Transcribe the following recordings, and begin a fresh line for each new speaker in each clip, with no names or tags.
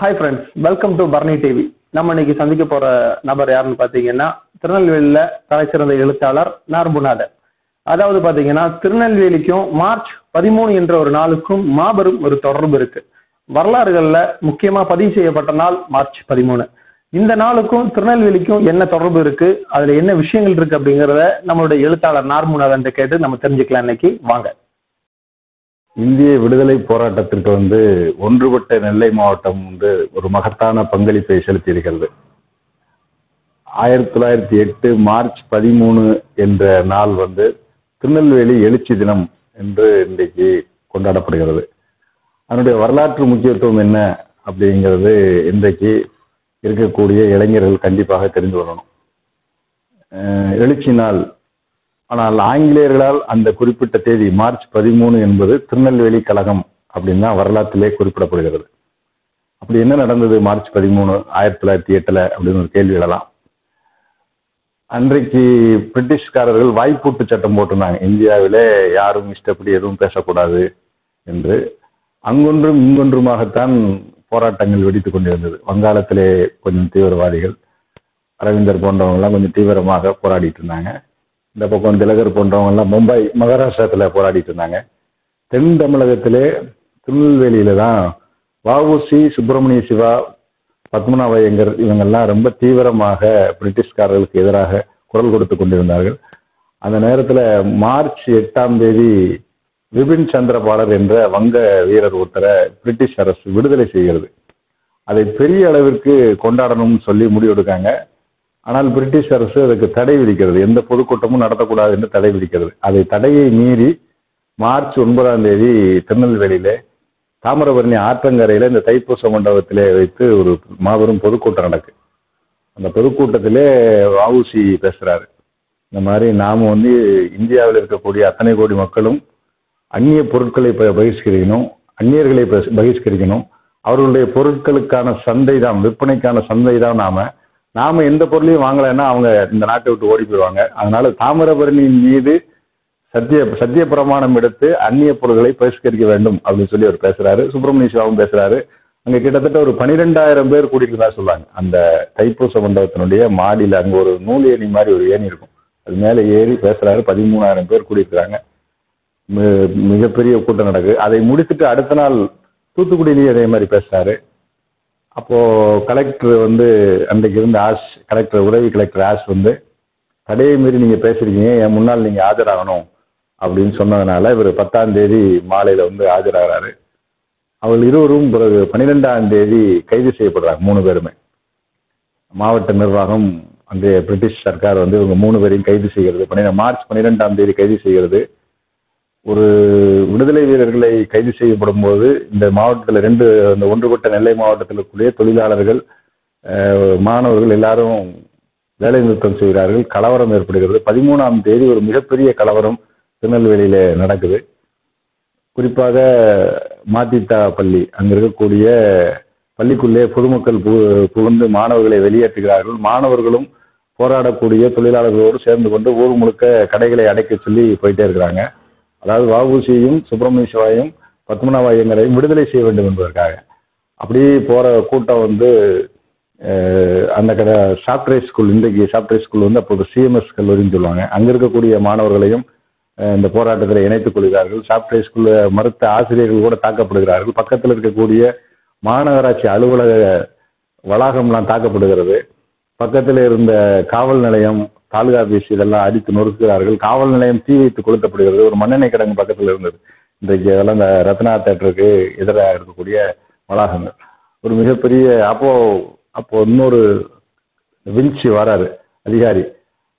Hi friends welcome to Barni TV நம்ம இன்னைக்கு சந்திக்க போற நபர் யாருன்னு பார்த்தீங்கன்னா திருநெல்வேலியில தலைச்சிறந்த எழுத்தாளர் நார்புநாதர். அதாவது பார்த்தீங்கன்னா திருநெல்வேலிக்கும் மார்ச் பதிமூணு என்ற ஒரு நாளுக்கும் மாபெரும் ஒரு தொடர்பு இருக்கு. வரலாறுகளில் முக்கியமா பதிவு செய்யப்பட்ட நாள் மார்ச் பதிமூணு. இந்த நாளுக்கும் திருநெல்வேலிக்கும் என்ன தொடர்பு இருக்கு அதுல என்ன விஷயங்கள் இருக்கு அப்படிங்கிறத நம்மளுடைய எழுத்தாளர் நார்முநாதன் கேட்டு நம்ம தெரிஞ்சுக்கலாம் இன்னைக்கு. வாங்க.
இந்திய விடுதலை போராட்டத்திற்கு வந்து ஒன்றுபட்ட நெல்லை மாவட்டம் வந்து ஒரு மகத்தான பங்களிப்பை செலுத்தியிருக்கிறது. ஆயிரத்தி தொள்ளாயிரத்தி எட்டு மார்ச் பதிமூணு என்ற நாள் வந்து திருநெல்வேலி எழுச்சி தினம் என்று இன்றைக்கு கொண்டாடப்படுகிறது. அதனுடைய வரலாற்று முக்கியத்துவம் என்ன அப்படிங்கிறது இன்றைக்கு இருக்கக்கூடிய இளைஞர்கள் கண்டிப்பாக தெரிந்து கொள்ளணும். எழுச்சி நாள் ஆனால் ஆங்கிலேயர்களால் அந்த குறிப்பிட்ட தேதி மார்ச் பதிமூணு என்பது திருநெல்வேலி கழகம் அப்படின்னு தான் வரலாற்றிலே குறிப்பிடப்படுகிறது. அப்படி என்ன நடந்தது மார்ச் பதிமூணு ஆயிரத்தி தொள்ளாயிரத்தி எட்டில் அப்படின்னு ஒரு கேள்வி எழலாம். அன்றைக்கு பிரிட்டிஷ்காரர்கள் வாய்ப்பூட்டு சட்டம் போட்டிருந்தாங்க. இந்தியாவிலே யாரும் இஷ்டப்படி எதுவும் பேசக்கூடாது என்று. அங்கொன்றும் இங்கொன்றுமாகத்தான் போராட்டங்கள் வெடித்து கொண்டிருந்தது. வங்காளத்திலே கொஞ்சம் தீவிரவாதிகள் அரவிந்தர் போன்றவங்கெல்லாம் கொஞ்சம் தீவிரமாக போராடிட்டு இருந்தாங்க. இந்த பக்கம் திலகர் போன்றவங்கெல்லாம் மும்பை மகாராஷ்டிரத்தில் போராடிட்டு இருந்தாங்க. தென் தமிழகத்திலே திருநெல்வேலியில தான் வஉசி சுப்பிரமணிய சிவா பத்மநாப ஐயங்கர் இவங்கெல்லாம் ரொம்ப தீவிரமாக பிரிட்டிஷ்காரர்களுக்கு எதிராக குரல் கொடுத்து கொண்டிருந்தார்கள். அந்த நேரத்தில் மார்ச் எட்டாம் தேதி விபின் சந்திரபாலர் என்ற வங்க வீரர் ஒருத்தரை பிரிட்டிஷ் அரசு விடுதலை செய்கிறது. அதை பெரிய அளவிற்கு கொண்டாடணும்னு சொல்லி முடிவெடுக்காங்க. ஆனால் பிரிட்டிஷ் அரசு அதுக்கு தடை விதிக்கிறது. எந்த பொதுக்கூட்டமும் நடத்தக்கூடாது என்று தடை விதிக்கிறது. அதை தடையை மீறி மார்ச் ஒன்பதாம் தேதி திருநெல்வேலியில தாமிரபரணி ஆற்றங்கரையில் இந்த தைப்பூச மண்டபத்திலே வைத்து ஒரு மாபெரும் பொதுக்கூட்டம் நடக்கு. அந்த பொதுக்கூட்டத்திலே வஉசி பேசுறாரு. இந்த மாதிரி நாம் வந்து இந்தியாவில் இருக்கக்கூடிய அத்தனை கோடி மக்களும் அந்நிய பொருட்களை ப- பகிஷ்கரிக்கணும் அந்நியர்களை பகிஷ்கரிக்கணும். அவர்களுடைய பொருட்களுக்கான சந்தை தான் விற்பனைக்கான சந்தை தான் நாம நாம எந்த பொருளையும் வாங்கலைன்னா அவங்க இந்த நாட்டை விட்டு ஓடி போயிடுவாங்க. அதனால தாமிரபரணியின் மீது சத்திய சத்திய பிரமாணம் எடுத்து அந்நிய பொருள்களை பரிஷ்கரிக்க வேண்டும் அப்படின்னு சொல்லி அவர் பேசுறாரு. சுப்பிரமணிய சிவாவும் பேசுறாரு. அங்க கிட்டத்தட்ட ஒரு பனிரெண்டாயிரம் பேர் கூட்டிட்டு சொல்லுவாங்க அந்த தைப்பூச மண்டபத்தினுடைய மாடியில அங்க ஒரு நூல் ஏணி மாதிரி ஒரு ஏணி இருக்கும். அது மேலே ஏறி பேசுறாரு. பதிமூணாயிரம் பேர் கூடியிருக்கிறாங்க. மிகப்பெரிய கூட்டம் நடக்குது அதை முடித்துட்டு அடுத்த நாள் தூத்துக்குடியிலேயே அதே மாதிரி பேசுறாரு. அப்போ கலெக்டர் வந்து அன்றைக்கு இருந்த ஆஷ் கலெக்டர் உதவி கலெக்டர் ஆஷ் வந்து தடையை மீறி நீங்கள் பேசுகிறீங்க என் முன்னால் நீங்கள் ஆஜராகணும் அப்படின்னு சொன்னதுனால இவர் பத்தாம் தேதி மாலையில் வந்து ஆஜராகிறாரு. அவர்கள் இருவரும் பிறகு பன்னிரெண்டாம் தேதி கைது செய்யப்படுறாங்க மூணு பேருமே. மாவட்ட நிர்வாகம் அந்த பிரிட்டிஷ் சர்க்கார் வந்து இவங்க மூணு பேரையும் கைது செய்கிறது. பன்னிரெண்டு மார்ச் பன்னிரெண்டாம் தேதி கைது செய்கிறது. ஒரு விடுதலை வீரர்களை கைது செய்யப்படும் போது இந்த மாவட்டத்தில் ரெண்டு இந்த ஒன்றுபட்ட நெல்லை மாவட்டத்திற்குள்ளே தொழிலாளர்கள் மாணவர்கள் எல்லாரும் வேலை நிறுத்தம் செய்கிறார்கள். கலவரம் ஏற்படுகிறது. பதிமூணாம் தேதி ஒரு மிகப்பெரிய கலவரம் திருநெல்வேலியில நடக்குது. குறிப்பாக மாத்தித்தா பள்ளி அங்க இருக்கக்கூடிய பள்ளிக்குள்ளே பொதுமக்கள் புகுந்து மாணவர்களை வெளியேற்றுகிறார்கள். மாணவர்களும் போராடக்கூடிய தொழிலாளர்களோடு சேர்ந்து கொண்டு ஊர் முழுக்க கடைகளை அடைக்க சொல்லி போயிட்டே இருக்கிறாங்க. அதாவது வஉசியையும் சுப்பிரமணிய சிவாயும் பத்மநாப ஐயங்கரையும் விடுதலை செய்ய வேண்டும் என்பதற்காக. அப்படி போகிற கூட்டம் வந்து அந்த கடை சாப்ட்வேர் ஸ்கூல் இன்றைக்கு சாப்ட்வேர் ஸ்கூல் வந்து அப்போது சிஎம்எஸ் கல்லூரின்னு சொல்லுவாங்க. அங்கே இருக்கக்கூடிய மாணவர்களையும் இந்த போராட்டத்தில் இணைத்துக் கொள்கிறார்கள். சாப்ட்வேர் ஸ்கூல்ல மறுத்த ஆசிரியர்கள் கூட தாக்கப்படுகிறார்கள். பக்கத்தில் இருக்கக்கூடிய மாநகராட்சி அலுவலக வளாகம்லாம் தாக்கப்படுகிறது. பக்கத்தில் இருந்த காவல் நிலையம் தாலுகா ஆபீஸ் இதெல்லாம் அடித்து நொறுக்குகிறார்கள். காவல் நிலையம் தீ வைத்து கொளுத்தப்படுகிறது. ஒரு மண்ணெண்ணெய் கிடங்கு பக்கத்தில் இருந்தது. இன்றைக்கு அதெல்லாம் இந்த ரத்னா தேட்டருக்கு எதிராக இருக்கக்கூடிய வளாகங்கள். ஒரு மிகப்பெரிய அப்போ அப்போ இன்னொரு வின்சி வராரு அதிகாரி.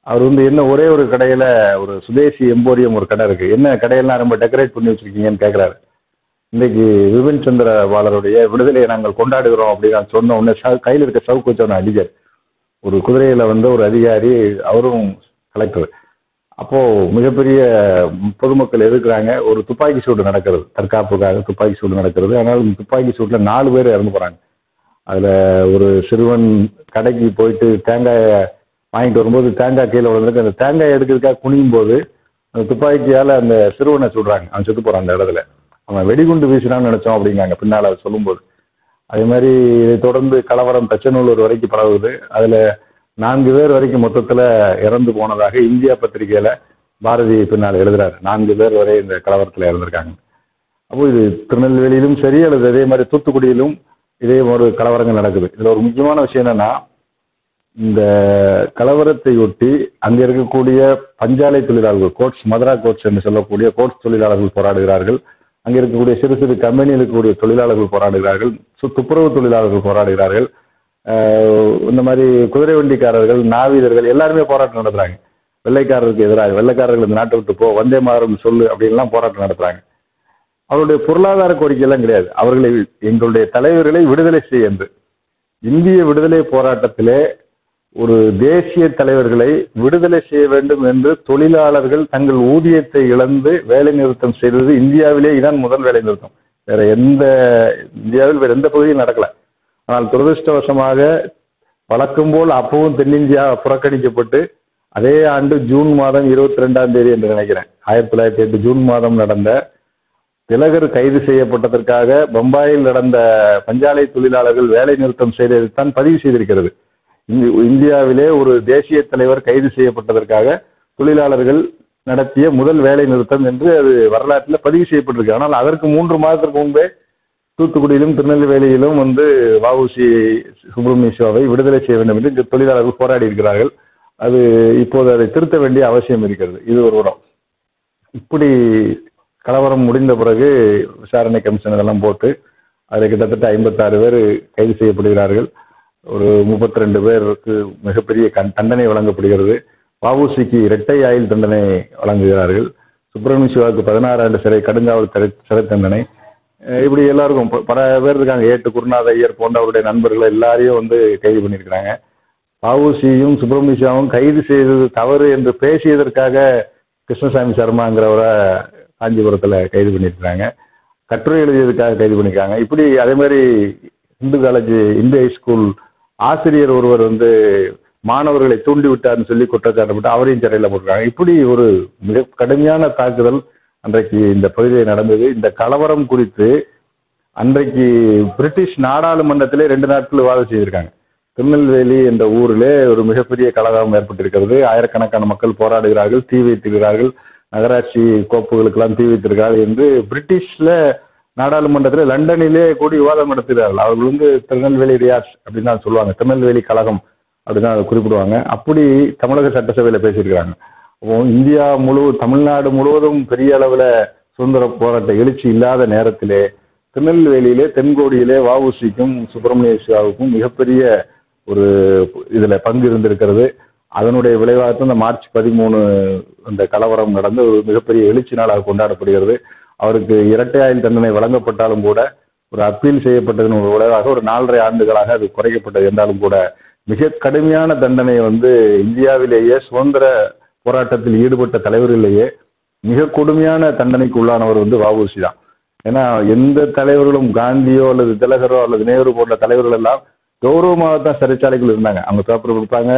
அவர் வந்து என்ன ஒரே ஒரு கடையில ஒரு சுதேசி எம்போரியம் ஒரு கடை இருக்கு. என்ன கடையெல்லாம் ரொம்ப டெக்கரேட் பண்ணி வச்சிருக்கீங்கன்னு கேட்குறாரு இன்னைக்கு விபின் சந்திர பாலருடைய விடுதலையை நாங்கள் கொண்டாடுகிறோம் அப்படின்னு சொன்ன உடனே ச- கையில் இருக்க சவுக்கு வச்சோன்னு அடிக்கார் ஒரு குதிரையில் வந்த ஒரு அதிகாரி அவரும் கலெக்டர் அப்போது மிகப்பெரிய பொதுமக்கள் எதிர்க்கிறாங்க ஒரு துப்பாக்கி சூடு நடக்கிறது தற்காப்புக்காக துப்பாக்கி சூடு நடக்கிறது. ஆனால் துப்பாக்கி சூட்டில் நாலு பேர் இறந்து போகிறாங்க அதில் ஒரு சிறுவன் கடைக்கு போயிட்டு தேங்காய் வாங்கிட்டு வரும்போது தேங்காய் கீழே விழுந்துருக்கு. அந்த தேங்காய் எடுக்கிறதுக்காக குனியும் போது அந்த துப்பாக்கியால் அந்த சிறுவனை சுடுறாங்க. அவன் செத்து போகிறான் அந்த இடத்துல. அவன் வெடிகுண்டு வீசினான்னு நினச்சோம் அப்படிங்காங்க பின்னால் அதை சொல்லும்போது. அதே மாதிரி இதை தொடர்ந்து கலவரம் தச்சநல்லூர் வரைக்கும் பரவுது. அதில் நான்கு பேர் வரைக்கும் மொத்தத்தில் இறந்து போனதாக இந்தியா பத்திரிகையில் பாரதி பின்னால் எழுதுறாரு. நான்கு பேர் வரை இந்த கலவரத்தில் இறந்துருக்காங்க. அப்போ இது திருநெல்வேலியிலும் சரி அல்லது அதே மாதிரி தூத்துக்குடியிலும் இதே ஒரு கலவரங்கள் நடக்குது. இதில் ஒரு முக்கியமான விஷயம் என்னன்னா இந்த கலவரத்தை ஒட்டி அங்கே இருக்கக்கூடிய பஞ்சாலை தொழிலாளர்கள் கோட்ஸ் மதுரா கோட்ஸ் என்று சொல்லக்கூடிய கோட்ஸ் தொழிலாளர்கள் போராடுகிறார்கள். அங்கே இருக்கக்கூடிய சிறு சிறு கம்பெனியில் இருக்கக்கூடிய தொழிலாளர்கள் போராடுகிறார்கள் சு- துப்புரவு தொழிலாளர்கள் போராடுகிறார்கள் இந்த மாதிரி குதிரை வண்டிக்காரர்கள் நாவீரர்கள் எல்லாருமே போராட்டம் நடத்துறாங்க. வெள்ளைக்காரருக்கு எதிராக வெள்ளைக்காரர்கள் இந்த நாட்டை விட்டு போ வந்தே மாறும் சொல்லு அப்படின்லாம் போராட்டம் நடத்துறாங்க. அவருடைய பொருளாதார கோரிக்கையெல்லாம் கிடையாது. அவர்களை எங்களுடைய தலைவர்களை விடுதலை செய்ய என்று. இந்திய விடுதலை போராட்டத்திலே ஒரு தேசிய தலைவர்களை விடுதலை செய்ய வேண்டும் என்று தொழிலாளர்கள் தங்கள் ஊதியத்தை இழந்து வேலை நிறுத்தம் செய்தது இந்தியாவிலே இதான் முதல் வேலை நிறுத்தம். வேற எந்த இந்தியாவில் வேற எந்த பகுதியும் நடக்கல. ஆனால் துரதிருஷ்டவசமாக வழக்கம் போல் அப்பவும் தென்னிந்தியா புறக்கணிக்கப்பட்டு அதே ஆண்டு ஜூன் மாதம் இருபத்தி ரெண்டாம் தேதி என்று நினைக்கிறேன். ஆயிரத்தி தொள்ளாயிரத்தி எட்டு ஜூன் மாதம் நடந்த திலகர் கைது செய்யப்பட்டதற்காக பம்பாயில் நடந்த பஞ்சாலை தொழிலாளர்கள் வேலை நிறுத்தம் செய்ததைத்தான் பதிவு செய்திருக்கிறது. இந்தியாவிலே ஒரு தேசிய தலைவர் கைது செய்யப்பட்டதற்காக தொழிலாளர்கள் நடத்திய முதல் வேலை நிறுத்தம் என்று அது வரலாற்றில் பதிவு செய்யப்பட்டிருக்கு. ஆனால் அதற்கு மூன்று மாதத்திற்கு முன்பே தூத்துக்குடியிலும் திருநெல்வேலியிலும் வந்து வஉசி சுப்பிரமணிய சிவாவை விடுதலை செய்ய வேண்டும் என்று இந்த தொழிலாளர்கள் போராடி இருக்கிறார்கள். அது இப்போது அதை திருத்த வேண்டிய அவசியம் இருக்கிறது. இது ஒரு உரம். இப்படி கலவரம் முடிந்த பிறகு விசாரணை கமிஷன் இதெல்லாம் போட்டு அதில் கிட்டத்தட்ட ஐம்பத்தாறு பேர் கைது செய்யப்படுகிறார்கள். ஒரு முப்பத்தி ரெண்டு பேருக்கு மிகப்பெரிய கண் தண்டனை வழங்கப்படுகிறது. வஉசிக்கு இரட்டை ஆயுள் தண்டனை வழங்குகிறார்கள். சுப்பிரமணிய சிவாவுக்கு பதினாறு ஆண்டு சிறை கடுங்காவல் சிறை சிறை தண்டனை. இப்படி எல்லாருக்கும் ப- பல பேர் இருக்காங்க. ஏட்டு குருநாத ஐயர் போன்றவருடைய நண்பர்கள் எல்லாரையும் வந்து கைது பண்ணியிருக்கிறாங்க. வஉசியும் சுப்பிரமணிய சிவாவும் கைது செய்தது தவறு என்று பேசியதற்காக கிருஷ்ணசாமி சர்மாங்கிறவரை காஞ்சிபுரத்தில் கைது பண்ணியிருக்கிறாங்க. கட்டுரை எழுதியதுக்காக கைது பண்ணியிருக்காங்க. இப்படி அதே மாதிரி இந்து காலேஜ் இந்து ஹைஸ்கூல் ஆசிரியர் ஒருவர் வந்து மாணவர்களை தூண்டி விட்டார்னு சொல்லி குற்றச்சாட்டப்பட்டு அவரையும் சிறையில் போட்டுருக்காங்க. இப்படி ஒரு மிக கடுமையான தாக்குதல் அன்றைக்கு இந்த பகுதியில் நடந்தது. இந்த கலவரம் குறித்து அன்றைக்கு பிரிட்டிஷ் நாடாளுமன்றத்திலே ரெண்டு நாட்கள் விவாதம் செய்திருக்காங்க. திருநெல்வேலி என்ற ஊரிலே ஒரு மிகப்பெரிய கலவரம் ஏற்பட்டிருக்கிறது. ஆயிரக்கணக்கான மக்கள் போராடுகிறார்கள் தீ வைத்திருக்கிறார்கள் நகராட்சி கோப்புகளுக்கெல்லாம் தீ வைத்திருக்கிறார்கள் என்று பிரிட்டிஷில் நாடாளுமன்றத்தில் லண்டனிலே கூடி விவாதம் நடத்துகிறார்கள். அவர்கள் வந்து திருநெல்வேலி ரியாஸ் அப்படின்னு தான் சொல்லுவாங்க. திருநெல்வேலி கழகம் அப்படின்னு அதை குறிப்பிடுவாங்க. அப்படி தமிழக சட்டசபையில் பேசியிருக்கிறாங்க. அப்போ இந்தியா முழு தமிழ்நாடு முழுவதும் பெரிய அளவில் சுதந்திர போராட்ட எழுச்சி இல்லாத நேரத்திலே திருநெல்வேலியிலே தென்கோடியிலே வஉசிக்கும் சுப்பிரமணிய சிவாவுக்கும் மிகப்பெரிய ஒரு இதில் பங்கு இருந்திருக்கிறது. அதனுடைய விளைவாக இந்த மார்ச் பதிமூணு அந்த கலவரம் நடந்து ஒரு மிகப்பெரிய எழுச்சி நாளாக கொண்டாடப்படுகிறது. அவருக்கு இரட்டை ஆயுள் தண்டனை வழங்கப்பட்டாலும் கூட ஒரு அப்பீல் செய்யப்பட்டதன் ஒரு விளைவாக ஒரு நாலரை ஆண்டுகளாக அது குறைக்கப்பட்டது என்றாலும் கூட மிக கடுமையான தண்டனை வந்து இந்தியாவிலேயே சுதந்திர போராட்டத்தில் ஈடுபட்ட தலைவர்களிலேயே மிக கொடுமையான தண்டனைக்கு உள்ளானவர் வந்து வஉசி தான். ஏன்னா எந்த தலைவர்களும் காந்தியோ அல்லது திலகரோ அல்லது நேரு போன்ற தலைவர்கள் எல்லாம் கௌரவமாக தான் சிறைச்சாலைகள் இருந்தாங்க. அவங்க பேப்பர் கொடுப்பாங்க.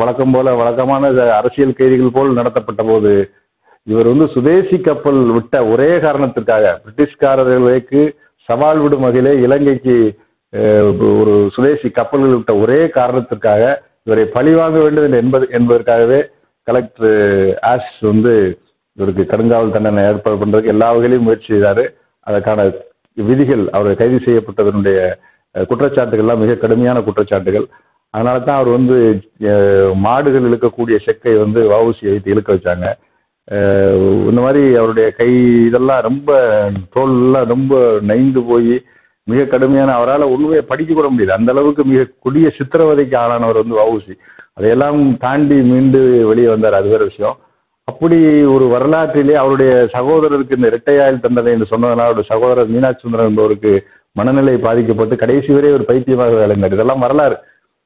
வழக்கம் போல வழக்கமான அரசியல் கைதிகள் போல் நடத்தப்பட்ட போது இவர் வந்து சுதேசி கப்பல் விட்ட ஒரே காரணத்திற்காக பிரிட்டிஷ்காரர்களுக்கு சவால் விடும் வகையிலே இலங்கைக்கு ஒரு சுதேசி கப்பல்கள் விட்ட ஒரே காரணத்திற்காக இவரை பழிவாங்க வேண்டும் என்பது என்பதற்காகவே கலெக்டர் ஆஷ் வந்து இவருக்கு கடுங்காவல் தண்டனை ஏற்பாடு பண்ணுறதுக்கு எல்லா வகையிலையும் முயற்சி செய்தார். அதற்கான விதிகள் அவர் கைது செய்யப்பட்டதனுடைய குற்றச்சாட்டுகள்லாம் மிக கடுமையான குற்றச்சாட்டுகள். அதனால தான் அவர் வந்து மாடுகள் இழுக்கக்கூடிய செக்கை வந்து வவுசி வைத்து இழுக்க வச்சாங்க. இந்த மாதிரி அவருடைய கை இதெல்லாம் ரொம்ப தோல்லாம் ரொம்ப நைந்து போய் மிக கடுமையான அவரால் உண்மையை படிக்க கூட முடியல. அந்த அளவுக்கு மிக கொடிய சித்திரவதைக்கு ஆளானவர் வந்து வவுசி அதையெல்லாம் தாண்டி மீண்டு வெளியே வந்தார். அது வேற விஷயம். அப்படி ஒரு வரலாற்றிலே அவருடைய சகோதரருக்கு இந்த இரட்டையாயில் தண்டனை என்று சொன்னதனால் அவருடைய சகோதரர் மீனாட்சி சுந்தரன் என்பவருக்கு மனநிலை பாதிக்கப்பட்டு கடைசி வரை ஒரு பைத்தியமாக விளைந்தார் இதெல்லாம் வரலாறு.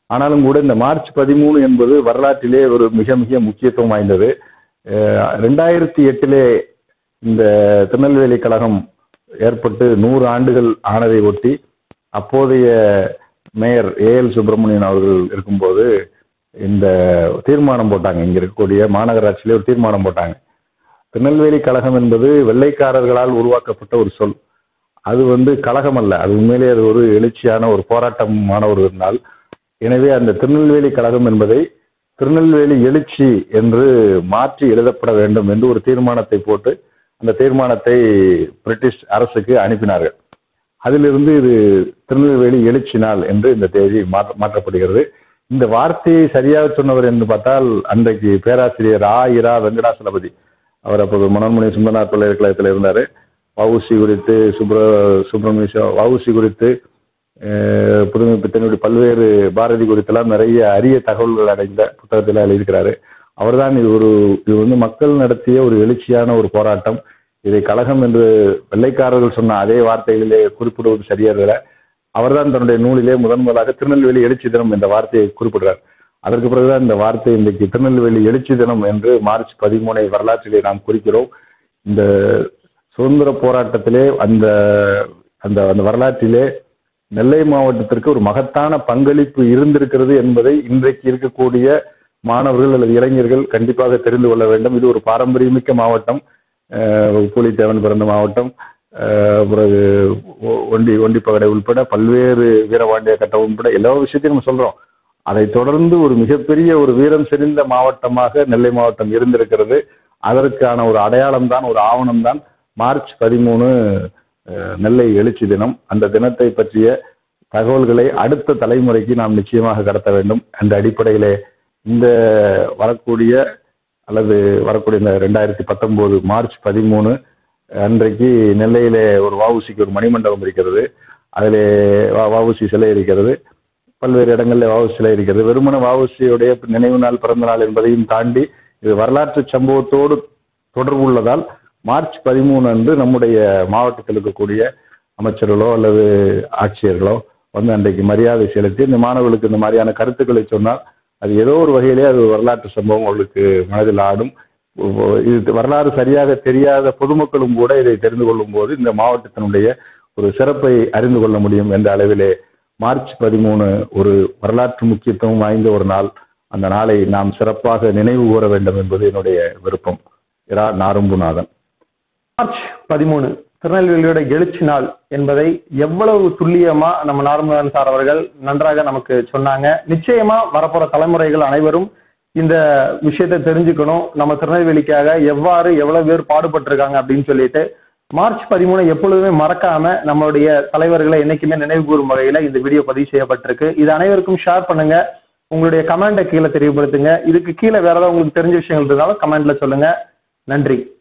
ஆனாலும் கூட இந்த மார்ச் பதிமூணு என்பது வரலாற்றிலே ஒரு மிக மிக முக்கியத்துவம் வாய்ந்தது. ரெண்டாயிரத்தி எட்டிலே இந்த திருநெல்வேலி கழகம் ஏற்பட்டு நூறு ஆண்டுகள் ஆனதை ஒட்டி அப்போதைய மேயர் ஏஎல் சுப்பிரமணியன் அவர்கள் இருக்கும்போது இந்த தீர்மானம் போட்டாங்க. இங்க இருக்கக்கூடிய மாநகராட்சியிலே ஒரு தீர்மானம் போட்டாங்க. திருநெல்வேலி கழகம் என்பது வெள்ளைக்காரர்களால் உருவாக்கப்பட்ட ஒரு சொல். அது வந்து கழகம் அல்ல. அது உண்மையிலேயே அது ஒரு எழுச்சியான ஒரு போராட்டமான ஒரு நாள். எனவே அந்த திருநெல்வேலி கழகம் என்பதை திருநெல்வேலி எழுச்சி என்று மாற்றி எழுதப்பட வேண்டும் என்று ஒரு தீர்மானத்தை போட்டு அந்த தீர்மானத்தை பிரிட்டிஷ் அரசுக்கு அனுப்பினார்கள். அதிலிருந்து இது திருநெல்வேலி எழுச்சி நாள் என்று இந்த தேதி மாற்ற மாற்றப்படுகிறது. இந்த வார்த்தையை சரியாக சொன்னவர் என்று பார்த்தால் அன்றைக்கு பேராசிரியர் ஆ. இரா. வெங்கடாசலபதி. அவர் அப்போது மனோன்மணி சுந்தரநாத் பல்கலைக்கழகத்தில் இருந்தார். வவுசி குறித்து சுப்ர சுப்பிரமணிய வவுசி குறித்து புதுமைப்பித்தனுடைய பல்வேறு பாரதி குறித்தெல்லாம் நிறைய அரிய தகவல்கள் அடைந்த புத்தகத்தில் எழுதியிருக்கிறாரு அவர்தான் இது ஒரு இது வந்து மக்கள் நடத்திய ஒரு எழுச்சியான ஒரு போராட்டம். இதை கழகம் என்று வெள்ளைக்காரர்கள் சொன்ன அதே வார்த்தைகளிலே குறிப்பிடுவது சரியாகல அவர்தான் தன்னுடைய நூலிலே முதன் முதலாக திருநெல்வேலி எழுச்சி தினம் என்ற வார்த்தையை குறிப்பிடுறார். அதற்கு பிறகுதான் இந்த வார்த்தை இன்றைக்கு திருநெல்வேலி எழுச்சி தினம் என்று மார்ச் பதிமூனை வரலாற்றிலே நாம் குறிக்கிறோம். இந்த சுதந்திர போராட்டத்திலே அந்த அந்த அந்த வரலாற்றிலே நெல்லை மாவட்டத்திற்கு ஒரு மகத்தான பங்களிப்பு இருந்திருக்கிறது என்பதை இன்றைக்கு இருக்கக்கூடிய மாணவர்கள் அல்லது இளைஞர்கள் கண்டிப்பாக தெரிந்து கொள்ள வேண்டும். இது ஒரு பாரம்பரியமிக்க மாவட்டம். புலித்தேவன் பிறந்த மாவட்டம். பிறகு ஒண்டி ஒண்டிப்பகடை உள்பட பல்வேறு வீரபாண்டிய கட்டம் உட்பட எல்லா விஷயத்தையும் நம்ம சொல்றோம். அதை தொடர்ந்து ஒரு மிகப்பெரிய ஒரு வீரம் செறிந்த மாவட்டமாக நெல்லை மாவட்டம் இருந்திருக்கிறது. அதற்கான ஒரு அடையாளம் தான் ஒரு ஆவணம் தான் மார்ச் பதிமூணு நெல்லை எழுச்சி தினம். அந்த தினத்தை பற்றிய தகவல்களை அடுத்த தலைமுறைக்கு நாம் நிச்சயமாக கடத்த வேண்டும். அந்த அடிப்படையிலே இந்த வரக்கூடிய அல்லது வரக்கூடிய இந்த ரெண்டாயிரத்தி பத்தொன்பது மார்ச் பதிமூணு அன்றைக்கு நெல்லையிலே ஒரு வவுசிக்கு ஒரு மணிமண்டபம் இருக்கிறது. அதிலே வ- சிலை இருக்கிறது. பல்வேறு இடங்களில் வவுசி சிலை இருக்கிறது. வெறுமன வவுசியுடைய நினைவு நாள் பிறந்த நாள் என்பதையும் தாண்டி இது வரலாற்று சம்பவத்தோடு தொடர்புள்ளதால் மார்ச் பதிமூணு அன்று நம்முடைய மாவட்டத்தில் இருக்கக்கூடிய அமைச்சர்களோ அல்லது ஆட்சியர்களோ வந்து அன்றைக்கு மரியாதை செலுத்தி இந்த மாணவர்களுக்கு இந்த மாதிரியான கருத்துக்களை சொன்னால் அது ஏதோ ஒரு வகையிலே அது வரலாற்று சம்பவம் அவர்களுக்கு மனதில் ஆடும். இது வரலாறு சரியாக தெரியாத பொதுமக்களும் கூட இதை தெரிந்து கொள்ளும் போது இந்த மாவட்டத்தினுடைய ஒரு சிறப்பை அறிந்து கொள்ள முடியும் என்ற அளவிலே மார்ச் பதிமூணு ஒரு வரலாற்று முக்கியத்துவம் வாய்ந்த ஒரு நாள். அந்த நாளை நாம் சிறப்பாக நினைவு கூற வேண்டும் என்பது என்னுடைய விருப்பம். இரா நாரும்புநாதன்.
மார்ச் பதிமூணு. திருநெல்வேலியோட எழுச்சி நாள் என்பதை எவ்வளவு துல்லியமா நம்ம நார்மதன் சார் அவர்கள் நன்றாக நமக்கு சொன்னாங்க. நிச்சயமா வரப்போற தலைமுறைகள் அனைவரும் இந்த விஷயத்தை தெரிஞ்சுக்கணும். நம்ம திருநெல்வேலிக்காக எவ்வாறு எவ்வளவு பேர் பாடுபட்டிருக்காங்க அப்படின்னு சொல்லிட்டு மார்ச் பதிமூணு எப்பொழுதுமே மறக்காம நம்மளுடைய தலைவர்களை என்னைக்குமே நினைவு கூறும் வகையில இந்த வீடியோ பதிவு செய்யப்பட்டிருக்கு. இது அனைவருக்கும் ஷேர் பண்ணுங்க. உங்களுடைய கமெண்ட்டை கீழே தெரியப்படுத்துங்க. இதுக்கு கீழே வேற ஏதாவது உங்களுக்கு தெரிஞ்ச விஷயங்கள் இருந்தாலும் கமெண்ட்ல சொல்லுங்க. நன்றி.